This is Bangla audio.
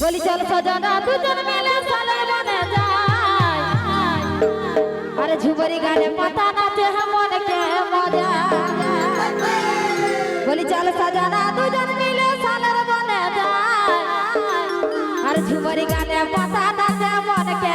বলি, চল সজনা দুজন আরে ঝুবরি গানে পাতা নাচে মজা। বলি, চল সজনা মিলে সালের বনে যায় আর ঝুবরি গানে পাতা নাচে মন কে